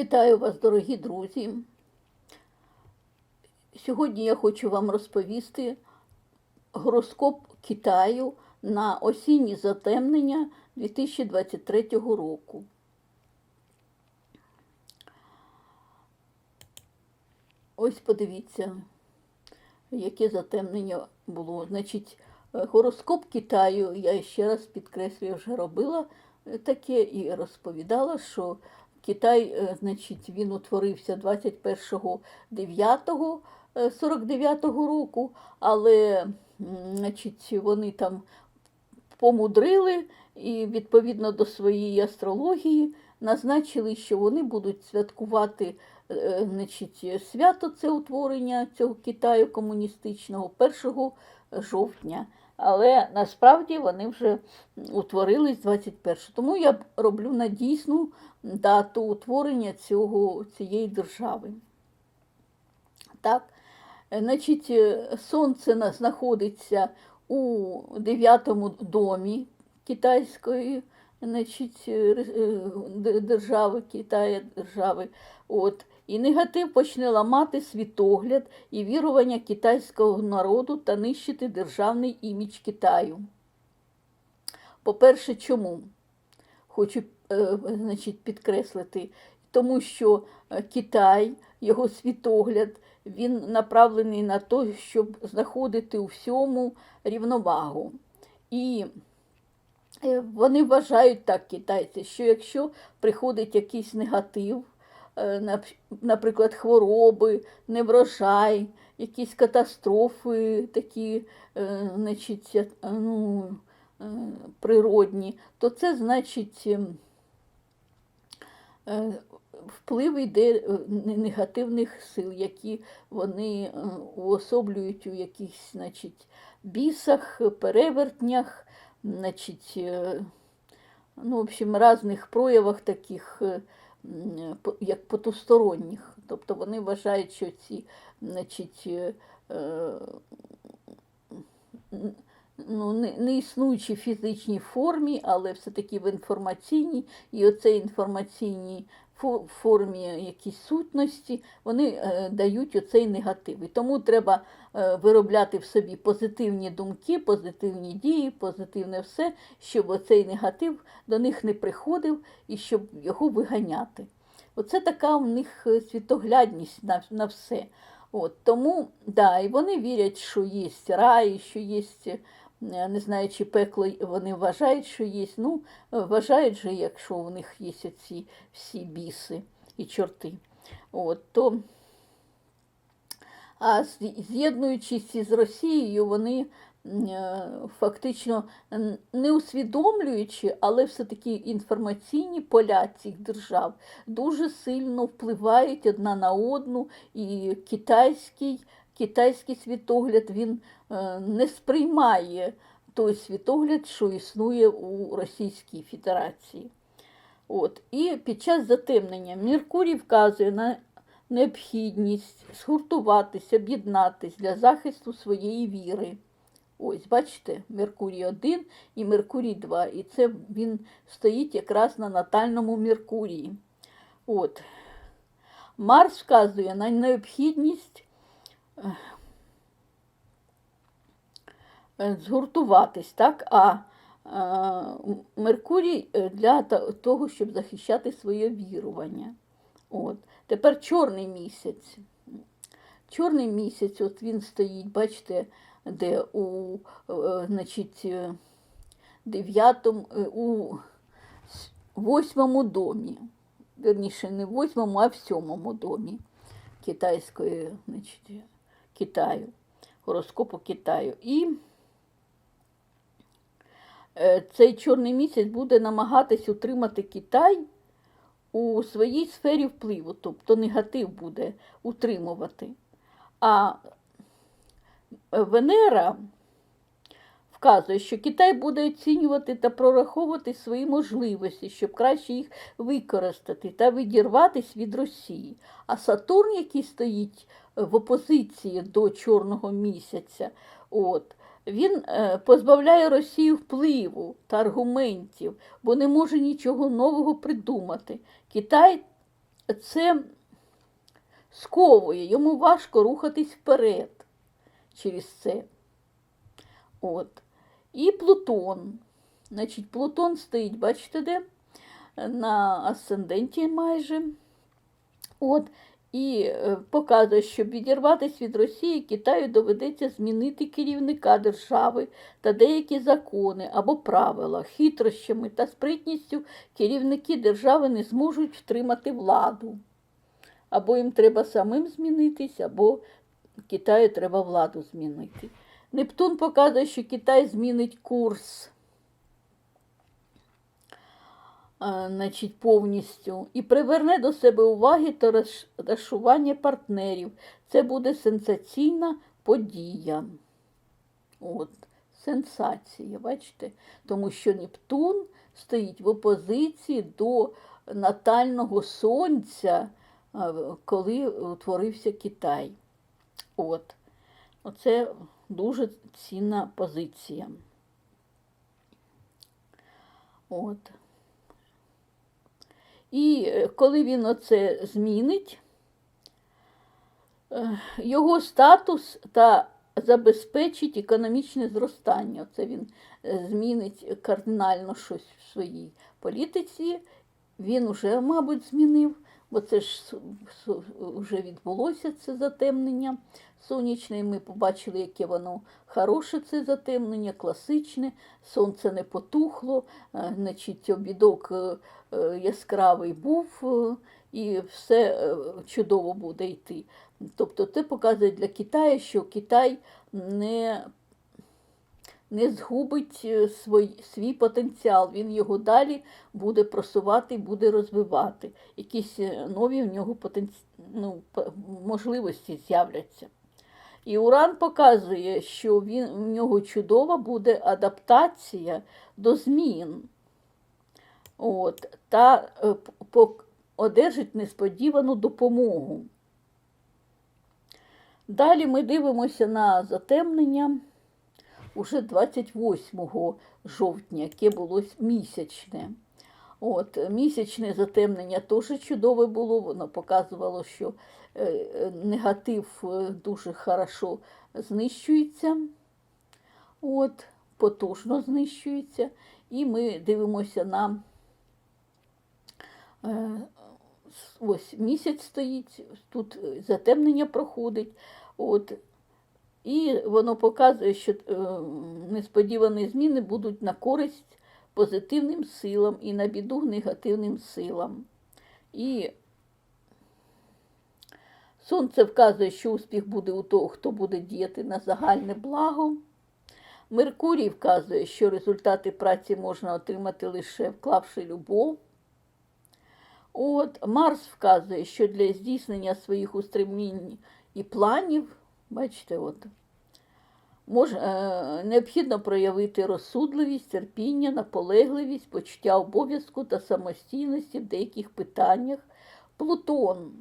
Вітаю вас, дорогі друзі. Сьогодні я хочу вам розповісти гороскоп Китаю на осінні затемнення 2023 року. Ось подивіться, яке затемнення було. Значить, гороскоп Китаю, я ще раз підкреслюю, вже робила таке і розповідала, що Китай, е, значить, він утворився 21.09.49 року, але значить, вони там помудрили і відповідно до своєї астрології назначили, що вони будуть святкувати е, значить, свято це утворення цього Китаю комуністичного 1 жовтня. Але насправді вони вже утворились 21. Тому я роблю на дійсну дату утворення цього, цієї держави. Так, значить, сонце знаходиться у дев'ятому домі китайської значить, е, е, держави, Китая держави. От. І негатив почне ламати світогляд і вірування китайського народу та нищити державний імідж Китаю. По-перше, чому? Хочу е, значить, підкреслити, тому що е, Китай, його світогляд, він направлений на те, щоб знаходити у всьому рівновагу. І е, вони вважають так, китайці, що якщо приходить якийсь негатив, наприклад, хвороби, неврожай, якісь катастрофи такі, е, значить, е, ну, е, природні, то це значить ем, е, вплив йде е, негативних сил, які вони е, уособлюють у якихось значить, бісах, перевертнях, значить, е, ну, в общем, різних проявах таких, е, як потусторонніх. Тобто вони вважають, що ці значить, е, ну, не, не існуючі в фізичній формі, але все-таки в інформаційній, і оцей інформаційній фо- формі якісь сутності, вони е, дають оцей негатив. І тому треба е, виробляти в собі позитивні думки, позитивні дії, позитивне все, щоб оцей негатив до них не приходив і щоб його виганяти. Оце така у них е, світоглядність на, на все. От, тому, да, і вони вірять, що є рай, що є, не знаю, чи пекло вони вважають, що є. Ну, вважають же, якщо у них є ці всі біси і чорти. От, то, а з'єднуючись із Росією, вони е, фактично не усвідомлюючи, але все-таки інформаційні поля цих держав дуже сильно впливають одна на одну, і китайський, китайський світогляд він е, не сприймає той світогляд, що існує у Російській Федерації. От. І під час затемнення Меркурій вказує на необхідність згуртуватися, об'єднатись для захисту своєї віри. Ось, бачите, Меркурій 1 і Меркурій 2. І це він стоїть якраз на натальному Меркурії. От. Марс вказує на необхідність згуртуватись, так? а е, Меркурій е, для того, щоб захищати своє вірування. От. Тепер чорний місяць. Чорний місяць, от він стоїть, бачите, де у е, значить, е, дев'ятому, е, у восьмому домі. Верніше, не в восьмому, а в сьомому домі китайської, значить, Китаю, гороскопу Китаю. І е, цей чорний місяць буде намагатись утримати Китай у своїй сфері впливу, тобто негатив буде утримувати. А Венера вказує, що Китай буде оцінювати та прораховувати свої можливості, щоб краще їх використати та відірватися від Росії. А Сатурн, який стоїть е, в опозиції до Чорного місяця, от, він е, позбавляє Росію впливу та аргументів, бо не може нічого нового придумати. Китай це сковує, йому важко рухатись вперед через це. От. І Плутон. Значить, Плутон стоїть, бачите, де? На асценденті майже. От. І е, показує, щоб відірватися від Росії, Китаю доведеться змінити керівника держави та деякі закони або правила, хитрощами та спритністю керівники держави не зможуть втримати владу. Або їм треба самим змінитись, або Китаю треба владу змінити. Нептун показує, що Китай змінить курс значить, повністю і приверне до себе уваги та розш- розшування партнерів. Це буде сенсаційна подія. От, сенсація, бачите? Тому що Нептун стоїть в опозиції до натального сонця, коли утворився Китай. От. Оце дуже цінна позиція. От. І е, коли він оце змінить, е, його статус та забезпечить економічне зростання. Це він е, змінить кардинально щось в своїй політиці. Він уже, мабуть, змінив, бо це ж вже відбулося це затемнення сонячне. і Ми побачили, яке воно хороше це затемнення, класичне, сонце не потухло, е, значить, обідок е, е, яскравий був, і все чудово буде йти. Тобто це показує для Китаю, що Китай не, не згубить е, свій, свій потенціал, він його далі буде просувати, буде розвивати. Якісь е, нові в нього потенці... ну, можливості з'являться. І Уран показує, що він, в нього чудова буде адаптація до змін. От, та е, по- одержить несподівану допомогу. Далі ми дивимося на затемнення уже 28 жовтня, яке було місячне. От, місячне затемнення теж чудове було, воно показувало, що е, негатив е, дуже хорошо знищується, от, потужно знищується. І ми дивимося на е, ось місяць стоїть, тут затемнення проходить. От, і воно показує, що е, несподівані зміни будуть на користь позитивним силам і на біду негативним силам. І сонце вказує, що успіх буде у того, хто буде діяти на загальне благо. Меркурій вказує, що результати праці можна отримати лише вклавши любов. От, Марс вказує, що для здійснення своїх устремлінь і планів, бачите, от, мож, е, необхідно проявити розсудливість, терпіння, наполегливість, почуття обов'язку та самостійності в деяких питаннях. Плутон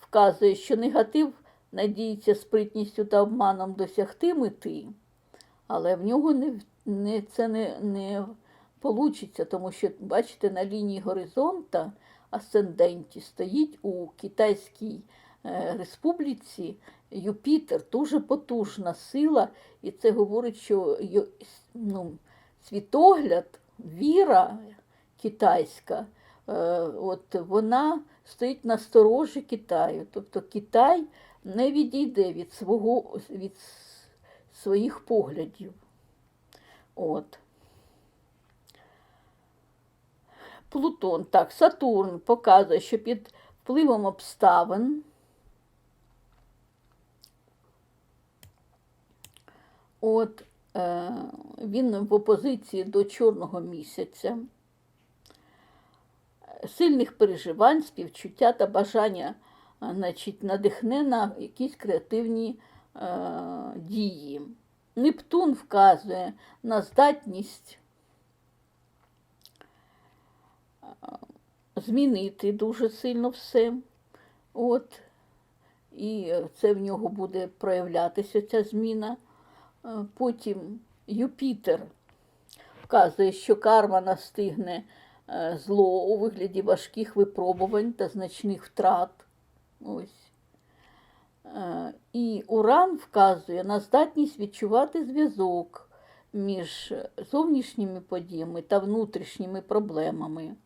вказує, що негатив надіється спритністю та обманом досягти мети, але в нього не, не, це не, не получиться, тому що, бачите, на лінії горизонта асценденті стоїть у Китайській республіці Юпітер, дуже потужна сила, і це говорить, що ну, світогляд, віра китайська, е, от вона стоїть на сторожі Китаю. Тобто Китай не відійде від, свого, від своїх поглядів. От. Плутон, так, Сатурн показує, що під впливом обставин от, е, він в опозиції до чорного місяця, сильних переживань, співчуття та бажання е, значить, надихне на якісь креативні е, дії. Нептун вказує на здатність змінити дуже сильно все. От. І це в нього буде проявлятися ця зміна. Е, Потім Юпітер вказує, що карма настигне е, зло у вигляді важких випробувань та значних втрат. Ось. Е, І уран вказує на здатність відчувати зв'язок між зовнішніми подіями та внутрішніми проблемами.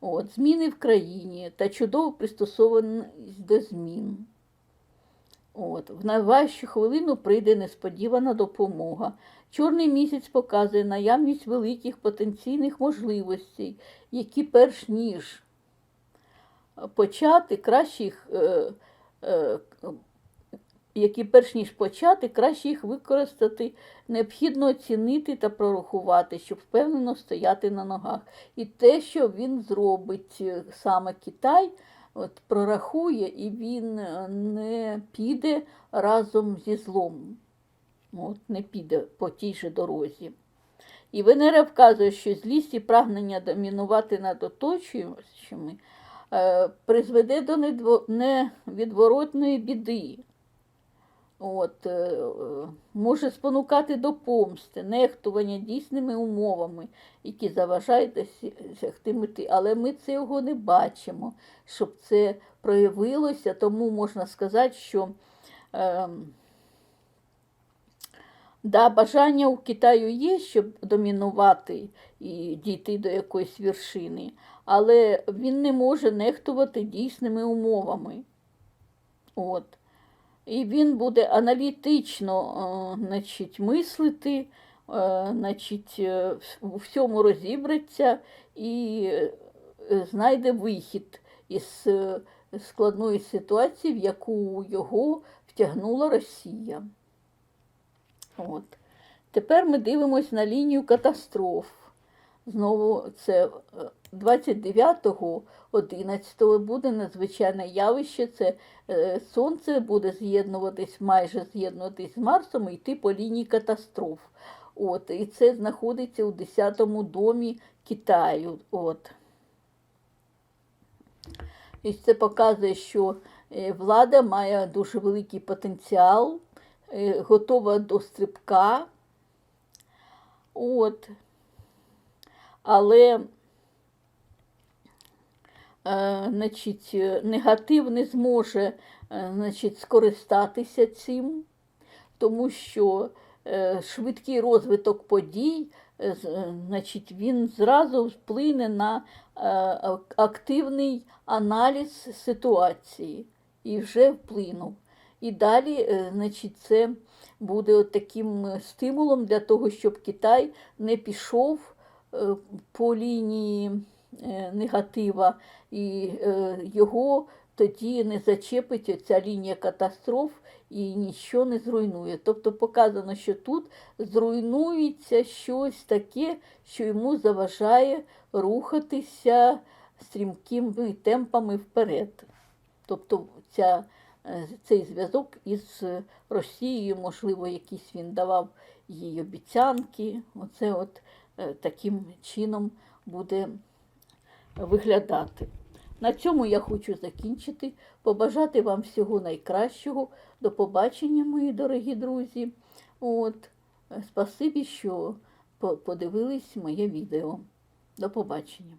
От, зміни в країні та чудово пристосованість до змін. От, в найважчу хвилину прийде несподівана допомога. Чорний місяць показує наявність великих потенційних можливостей, які перш ніж почати краще їх, е, е, які перш ніж почати, краще їх використати, необхідно оцінити та прорахувати, щоб впевнено стояти на ногах. І те, що він зробить е, саме Китай, от прорахує, і він е, не піде разом зі злом. От, не піде по тій же дорозі. І Венера вказує, що злість і прагнення домінувати над оточуючими е, призведе до невідворотної біди. От, е, е, може спонукати до помсти, нехтування дійсними умовами, які заважають досягти мети. Але ми цього не бачимо, щоб це проявилося, тому можна сказати, що е, да, бажання у Китаю є, щоб домінувати і дійти до якоїсь вершини, але він не може нехтувати дійсними умовами. От. І він буде аналітично е, значить, мислити, е, значить, е, у всьому розібратися і знайде вихід із складної ситуації, в яку його втягнула Росія. От. Тепер ми дивимось на лінію катастроф. Знову це 29-го, 11-го буде надзвичайне явище. Це е, сонце буде з'єднуватись, майже з'єднуватись з Марсом і йти по лінії катастроф. От, і це знаходиться у 10-му домі Китаю. От. І це показує, що е, влада має дуже великий потенціал, е, готова до стрибка. От. Але е, значить, негатив не зможе е, значить, скористатися цим, тому що е, швидкий розвиток подій, значить, він зразу вплине на активний аналіз ситуації і вже вплинув. І далі, значить, це буде таким стимулом для того, щоб Китай не пішов по лінії е, негатива, і е, його тоді не зачепить оця лінія катастроф і нічого не зруйнує. Тобто показано, що тут зруйнується щось таке, що йому заважає рухатися стрімкими темпами вперед. Тобто ця, е, цей зв'язок із Росією, можливо, якісь він давав їй обіцянки. Оце от е, таким чином буде виглядати. На цьому я хочу закінчити. Побажати вам всього найкращого. До побачення, мої дорогі друзі. От. е, Спасибі, що подивились моє відео. До побачення.